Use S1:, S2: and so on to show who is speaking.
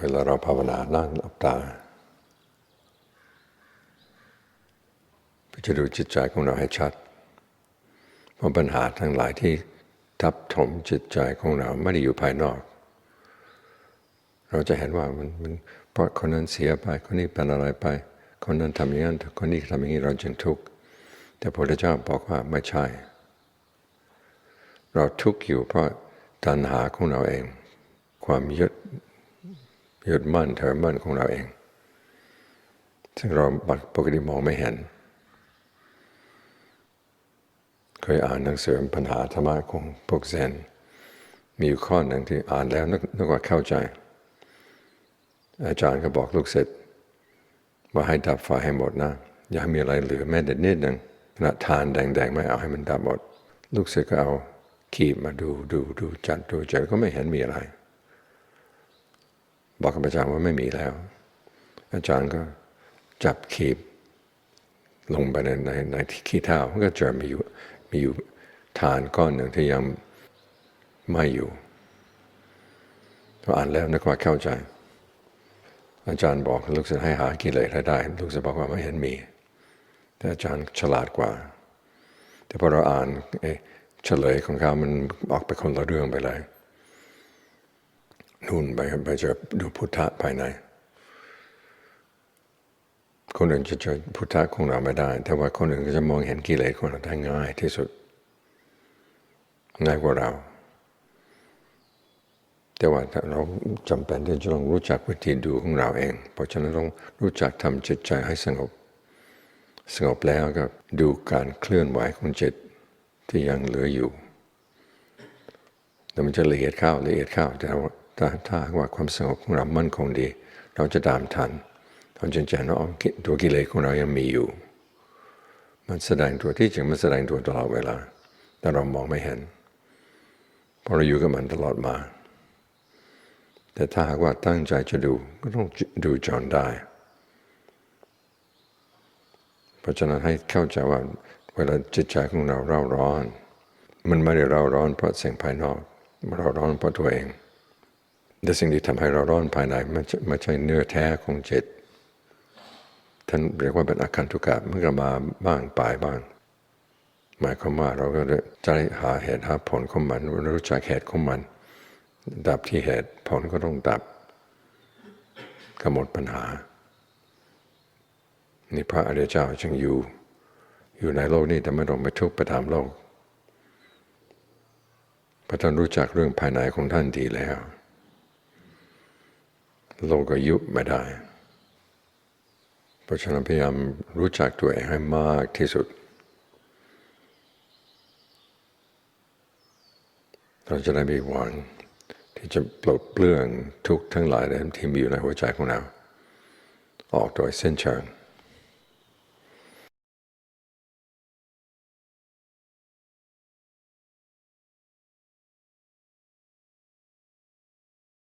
S1: เวลาเราภาวนานั่งหลับตาเพื่อจะดูจิตใจของเราให้ชัด เพราะปัญหาทั้งหลายที่ทับถมจิตใจของเราไม่ได้อยู่ภายนอก เราจะเห็นว่ามันมันเพราะคนนั้นเสียไป คนนี้เป็นอะไรไป คนนั้นทำอย่างนั้นคนนี้ทำอย่างนี้เราจึงทุกข์แต่พระพุทธเจ้าบอกว่าไม่ใช่ เราทุกข์อยู่เพราะตัณหาของเราเอง ความยึด ยึดมั่นถือมั่นของเราเอง ซึ่งเราปกติมองไม่เห็น เคยอ่านหนังสือปัญหาธรรมะของพวกเซนมีอยู่ข้อหนึ่งที่อ่านแล้วนึกนึกว่าเข้าใจ อาจารย์ก็บอกลูกศิษย์ว่าให้ดับไฟให้หมดนะ อย่าให้มีอะไรเหลือแม้แต่นิดหนึ่งขณะทานแดงๆไม่เอาให้มันดับหมด ลูกศิษย์ก็เอาขีบมาดูดูดูจัดดูจัดก็ไม่เห็นมีอะไร บอกกับอาจารย์ว่าไม่มีแล้ว อาจารย์ก็จับขีบ ลงไปในในในขี้เท้ามันก็เจอมีอยู่มีอยู่ฐานก้อนหนึ่งที่ยังไม่อยู่พออ่านแล้วนึกว่าเข้าใจ อาจารย์บอกลูกศิษย์ให้หากิเลสให้ได้ ลูกศิษย์บอกว่าไม่เห็นมี แต่อาจารย์ฉลาดกว่า แต่พอเราอ่านเฉลยของเขามันออกไปคนละเรื่องไปเลย นู่นไปไปเจอดูพุทธะภายใน คนอื่นจะเจอพุทธะของเราไม่ได้ แต่ว่าคนอื่นก็จะมองเห็นกิเลสของเราได้ง่ายที่สุด ง่ายกว่าเรา แต่ว่าเราจำเป็นที่จะต้องรู้จักวิธีดูของเราเอง เพราะฉะนั้นต้องรู้จักทำจิตใจให้สงบ สงบแล้วก็ดูการเคลื่อนไหวของจิตที่ยังเหลืออยู่แต่มันจะละเอียดเข้าละเอียดเข้าแต่ว่า ถ้าถ้าว่าความสงบของเรามั่นคงดี เราจะตามทันเราจะเห็นว่าตัวกิเลสของเรายังมีอยู่ มันแสดงตัวที่จริงมันแสดงตัวตลอดเวลา แต่เรามองไม่เห็นเพราะเราอยู่กับมันตลอดมา แต่ถ้าหากว่าตั้งใจจะดูก็ต้องดูจนได้เพราะฉะนั้นให้เข้าใจว่าเวลาจิตใจของเราเร่าร้อน มันไม่ได้เร่าร้อนเพราะสิ่งภายนอกเร่าร้อนเพราะตัวเอง แต่สิ่งที่ทำให้เราร้อนภายในไม่ใช่เนื้อแท้ของจิตท่านเรียกว่าเป็นอาการทุกข์มันก็มาบ้างปลายบ้าง หมายความว่าเราก็จะหาเหตุหาผลของมันรู้จักเหตุของมัน ดับที่เหตุผลก็ต้องดับก็หมดปัญหา นี่พระอริยเจ้าจึงอยู่ อยู่ในโลกนี้แต่ไม่ต้องไปทุกข์ไปตามโลกเพราะท่านรู้จักเรื่องภายในของท่านดีแล้ว โลกยุบไม่ได้ เพราะฉะนั้นพยายามรู้จักตัวเองให้มากที่สุด เราจะได้มีหวังที่จะปลดเปลื้องทุกทั้งหลายที่มีอยู่ในหัวใจของเรา ออกโดยเส้นเชิง